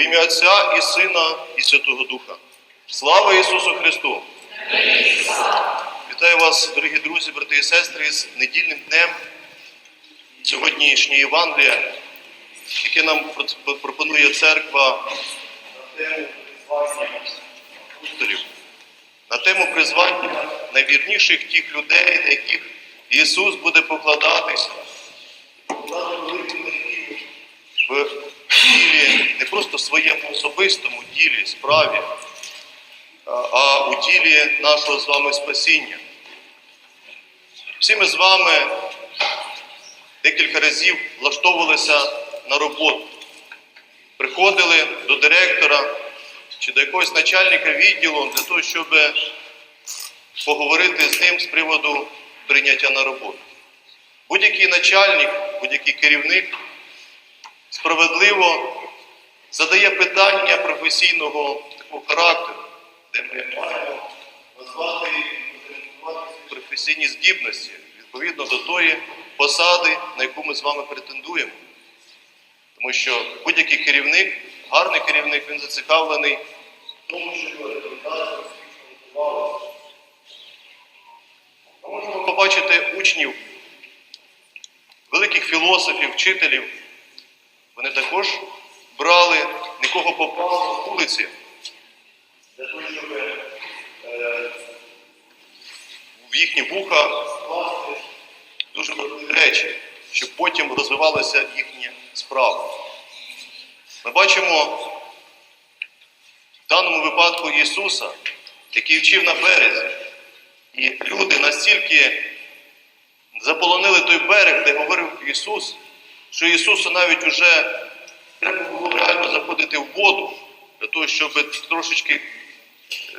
В ім'я Отця і Сина, і Святого Духа. Слава Ісусу Христу! Вітаю вас, дорогі друзі, брати і сестри, з недільним днем сьогоднішнє Євангелія, яке нам пропонує церква на тему призвання найвірніших тих людей, на яких Ісус буде покладатися, в не просто в своєму особистому ділі, справі, а- у ділі нашого з вами спасіння. Всі ми з вами декілька разів влаштовувалися на роботу, приходили до директора чи до якогось начальника відділу для того, щоб поговорити з ним з приводу прийняття на роботу. Будь-який начальник, будь-який керівник справедливо задає питання професійного такого характеру, де ми маємо назвати професійні здібності відповідно до тої посади, на яку ми з вами претендуємо. Тому що будь-який керівник, гарний керівник, він зацікавлений в тому, щоб результати успішно відбувалися. Ми можемо побачити учнів, великих філософів, вчителів. Вони також брали нікого попало з вулиці для того, щоб в їхні вуха вкласти дуже важливі речі, щоб потім розвивалася їхня справа. Ми бачимо в даному випадку Ісуса, який вчив на березі, і люди настільки заполонили той берег, де говорив Ісус, що Ісусу навіть уже треба реально заходити в воду, для того, щоб трошечки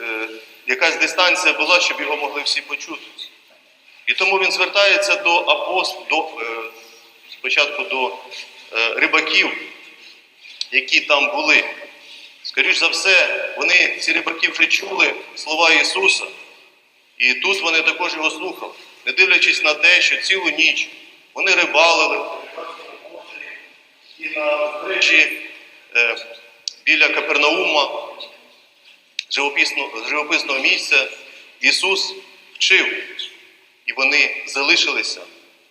е, якась дистанція була, щоб його могли всі почути. І тому він звертається до апост... до, е, спочатку до е, рибаків, які там були. Скоріш за все, вони, ці рибаки вже чули слова Ісуса, і тут вони також його слухали, не дивлячись на те, що цілу ніч вони рибалили і на узбережжі е, біля Капернаума, живописного, живописного місця, Ісус вчив, і вони залишилися,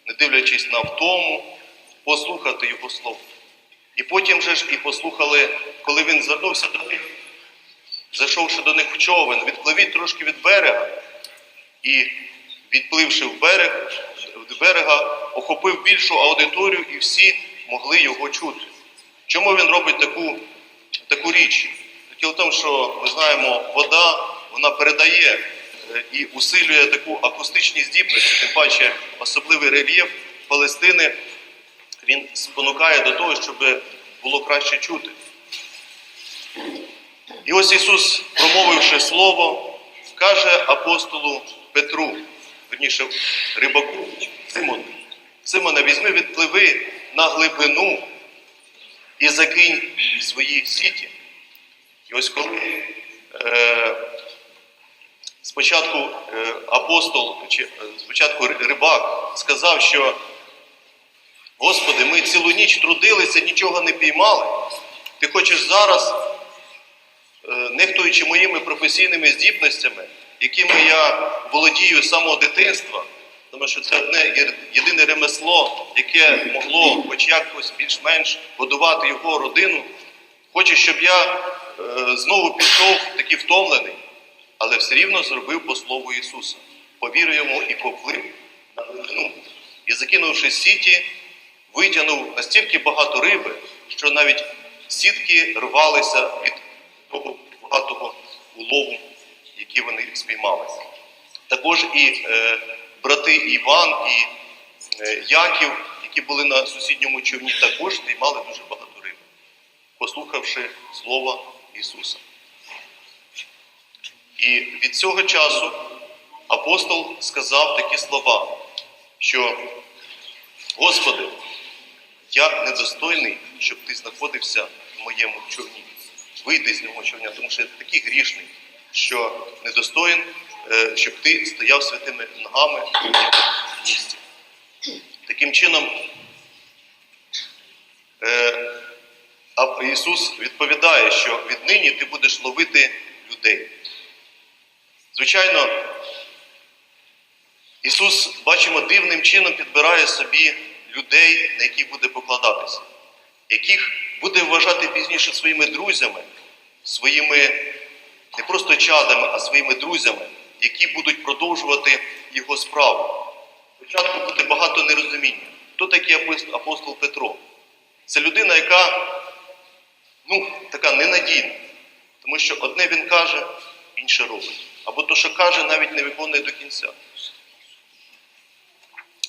не дивлячись на втому, послухати Його Слово. І потім же ж і послухали, коли він звернувся до них, зайшовши до них в човен, відпливіть трошки від берега, і відпливши в берег, від берега, охопив більшу аудиторію, і всі могли його чути. Чому він робить таку, таку річ? Діло в тому, що ми знаємо, вода вона передає е, і усилює таку акустичні здібності, тим паче особливий рельєф Палестини, він спонукає до того, щоб було краще чути. І ось Ісус, промовивши слово, каже апостолу Петру, верніше рибаку Симону, Симоне, візьми відпливи на глибину і закинь свої сіті. І ось коли е, спочатку е, апостол, чи е, спочатку рибак сказав, що Господи, ми цілу ніч трудилися, нічого не піймали. Ти хочеш зараз, е, нехтуючи моїми професійними здібностями, якими я володію з самого дитинства, тому що це одне єдине ремесло, яке могло хоч якось більш-менш годувати його родину. Хоче, щоб я е, знову пішов такий втомлений, але все рівно зробив по слову Ісуса. Повірив йому і поплив на глибину. І закинувши сіті, витягнув настільки багато риби, що навіть сітки рвалися від того багатого улову, який вони спіймали. Також і е, брати Іван і е, Яків, які були на сусідньому човні, також спіймали дуже багато риби, послухавши Слова Ісуса. І від цього часу апостол сказав такі слова, що Господи, я недостойний, щоб ти знаходився в моєму човні. Вийди з нього човня, тому що я такий грішний, що недостоїн, щоб ти стояв святими ногами в місці. Таким чином, е, Ісус відповідає, що віднині ти будеш ловити людей. Звичайно, Ісус, бачимо, дивним чином підбирає собі людей, на яких буде покладатися, яких буде вважати пізніше своїми друзями, своїми не просто чадами, а своїми друзями, які будуть продовжувати його справу. Спочатку буде багато нерозуміння. Хто такий апостол Петро? Це людина, яка ну, така ненадійна. Тому що одне він каже, інше робить. Або то, що каже, навіть не виконує до кінця.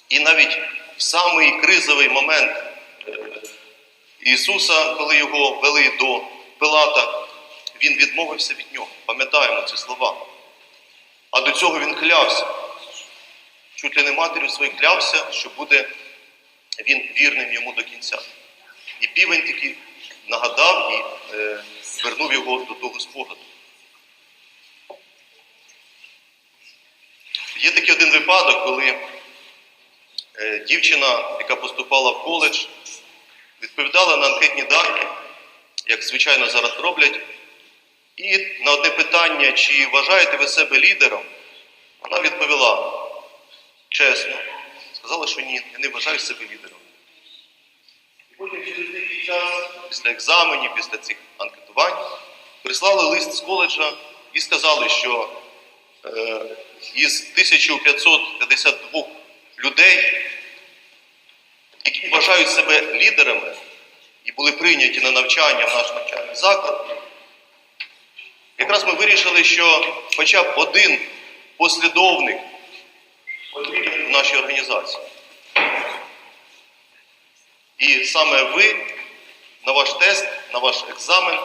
І навіть в самий кризовий момент е, Ісуса, коли його вели до Пилата, він відмовився від нього. Пам'ятаємо ці слова. А до цього він клявся. Чуть ли не матір'ю своєю клявся, що буде він вірним йому до кінця. І півень таки нагадав і е, вернув його до того спогаду. Є такий один випадок, коли е, дівчина, яка поступала в коледж, відповідала на анкетні дані, як звичайно зараз роблять, і на одне питання, чи вважаєте ви себе лідером, вона відповіла чесно, сказала, що ні, я не вважаю себе лідером. І потім через деякий час, після екзаменів, після цих анкетувань, прислали лист з коледжа і сказали, що е, із 1552 людей, які вважають себе лідерами і були прийняті на навчання в наш навчальний заклад, якраз ми вирішили, що хоча б один послідовник в нашій організації. І саме ви на ваш тест, на ваш екзамен,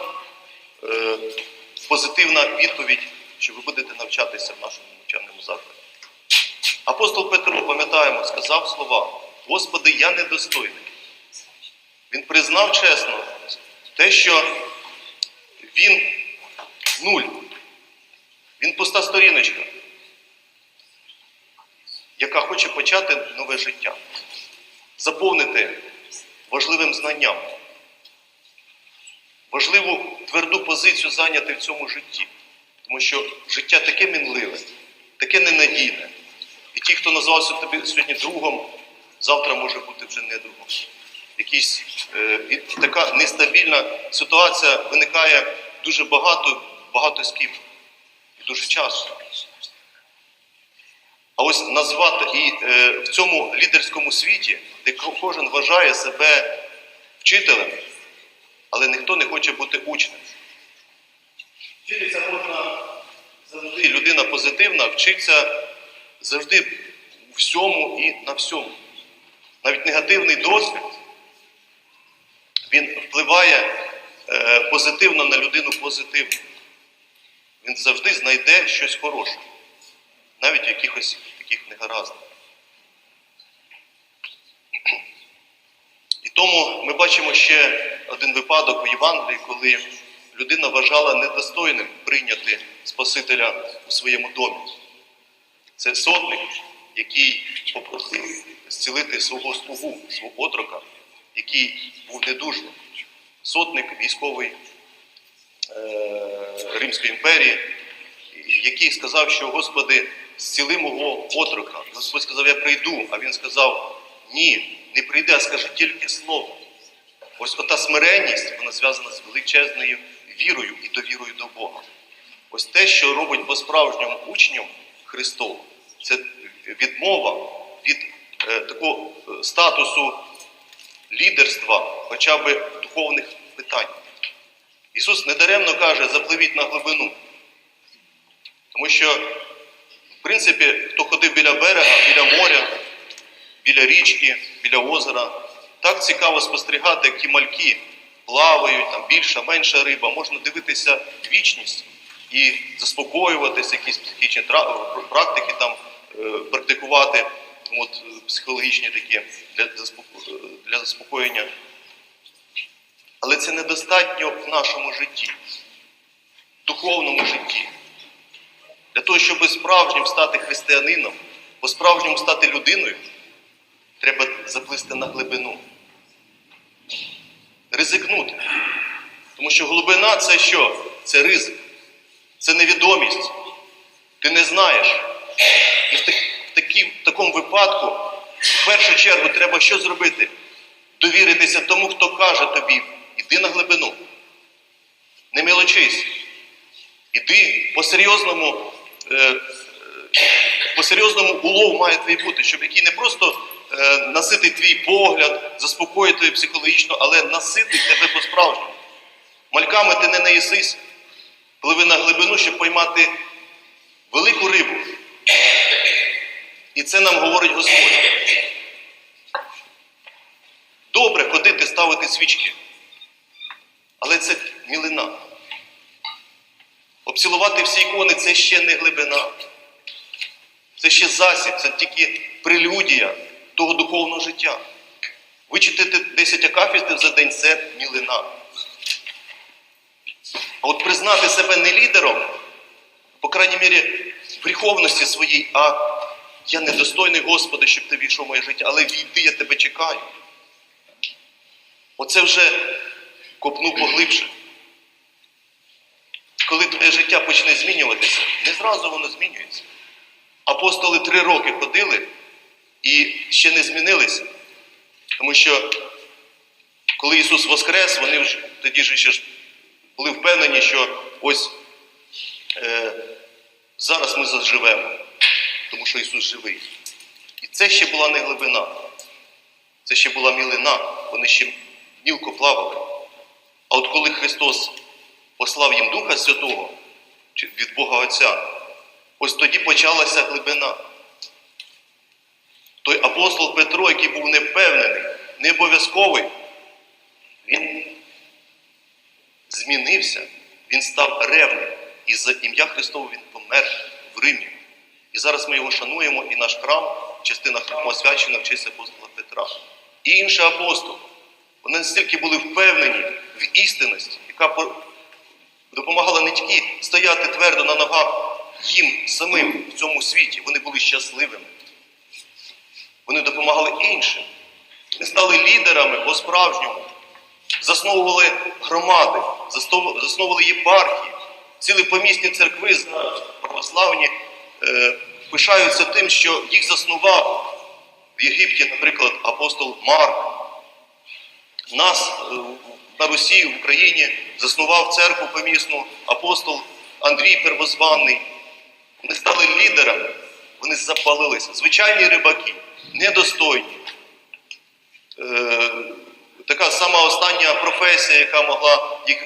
е, позитивна відповідь, що ви будете навчатися в нашому навчальному закладі. Апостол Петро, пам'ятаємо, сказав слова: Господи, я недостойний. Він признав чесно те, що він нуль. Він пуста сторіночка, яка хоче почати нове життя, заповнити важливим знанням, важливу тверду позицію зайняти в цьому житті. Тому що життя таке мінливе, таке ненадійне. І ті, хто назвався тобі сьогодні другом, завтра може бути вже не другом. Якісь, е, така нестабільна ситуація виникає дуже багато, багато з. І дуже часто. А ось назвати і е, в цьому лідерському світі, де кожен вважає себе вчителем, але ніхто не хоче бути учнем. Вчитися можна завжди. Людина позитивна вчиться завжди у всьому і на всьому. Навіть негативний досвід він впливає е, позитивно на людину позитивно. Він завжди знайде щось хороше, навіть в якихось таких негараздах. І тому ми бачимо ще один випадок у Євангелії, коли людина вважала недостойним прийняти Спасителя у своєму домі. Це сотник, який попросив зцілити свого слугу, свого отрока, який був недужним. Сотник військовий Римської імперії, який сказав, що Господи, зціли мого отрока. Господь сказав, я прийду, а він сказав, ні, не прийди, а скажи тільки слово. Ось ота смиренність, вона зв'язана з величезною вірою і довірою до Бога. Ось те, що робить по-справжньому учням Христовим, це відмова від е, такого е, статусу лідерства, хоча б духовних питань. Ісус недаремно каже, запливіть на глибину. Тому що, в принципі, хто ходив біля берега, біля моря, біля річки, біля озера, так цікаво спостерігати, як ті мальки плавають, там більша, менша риба, можна дивитися вічність і заспокоюватися, якісь психічні практики там е, практикувати, от, психологічні такі для, для заспокоєння. Але це недостатньо в нашому житті, в духовному житті. Для того, щоб справжнім стати християнином, по-справжньому стати людиною, треба заплисти на глибину. ризикнути. Тому що глибина це що? Це ризик, це невідомість. Ти не знаєш. І в, такі, в такому випадку, в першу чергу, треба що зробити? Довіритися тому, хто каже тобі, іди на глибину. Не мелочись. Іди по-серйозному, е, по-серйозному улов має твій бути, щоб який не просто е, наситить твій погляд, заспокоїть тебе психологічно, але наситить тебе по-справжньому. Мальками ти не наїсися. Пливи на глибину, щоб поймати велику рибу. І це нам говорить Господь. Добре ходити, ставити свічки. Але це мілина. Обцілувати всі ікони це ще не глибина. Це ще засіб, це тільки прелюдія того духовного життя. Вичитати 10 акафістів за день це мілина. А от признати себе не лідером, по крайній мірі, в гріховності своїй, а я недостойний Господи, щоб ти війшов в моє життя, але війди, я тебе чекаю. Оце вже копну поглибше. Коли твоє життя почне змінюватися, не зразу воно змінюється. Апостоли три роки ходили і ще не змінилися. Тому що коли Ісус Воскрес, вони вже тоді ж ще ж були впевнені, що ось е, зараз ми заживемо, тому що Ісус живий. І це ще була не глибина, це ще була мілина, вони ще мілко плавали. А от коли Христос послав їм Духа Святого від Бога Отця, ось тоді почалася глибина. Той апостол Петро, який був невпевнений, не обов'язковий, він змінився, він став ревним. І за ім'я Христове він помер в Римі. І зараз ми його шануємо, і наш храм, частина храму освячена в честь апостола Петра. І інший апостол. Вони настільки були впевнені в істинності, яка допомагала не тільки стояти твердо на ногах їм самим в цьому світі, вони були щасливими. Вони допомагали іншим. Вони стали лідерами по-справжньому. Засновували громади, засновували єпархії. Цілі помісні церкви православні е, пишаються тим, що їх заснував в Єгипті, наприклад, апостол Марк. Нас е, на Русі, в Україні заснував церкву помісну апостол Андрій Первозванний. Вони стали лідерами, вони запалилися. Звичайні рибаки, недостойні. Е, така сама остання професія, яка могла їх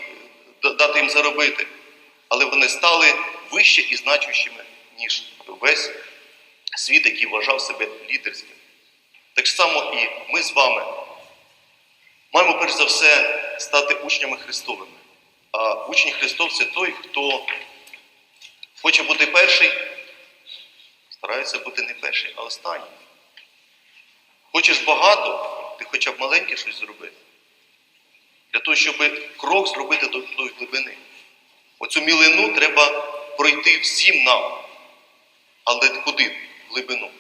дати їм заробити. Але вони стали вище і значущими, ніж весь світ, який вважав себе лідерським. Так само і ми з вами маємо перш за все стати учнями Христовими. А учень Христов це той, хто хоче бути перший, старається бути не перший, а останній. Хочеш багато, ти хоча б маленьке щось зробити. Для того, щоб крок зробити до тої глибини. Оцю мілину треба пройти всім нам. Але куди? В глибину.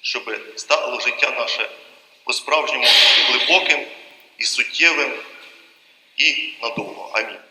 Щоб стало життя наше по-справжньому глибоким і суттєвим і надовго. Амінь.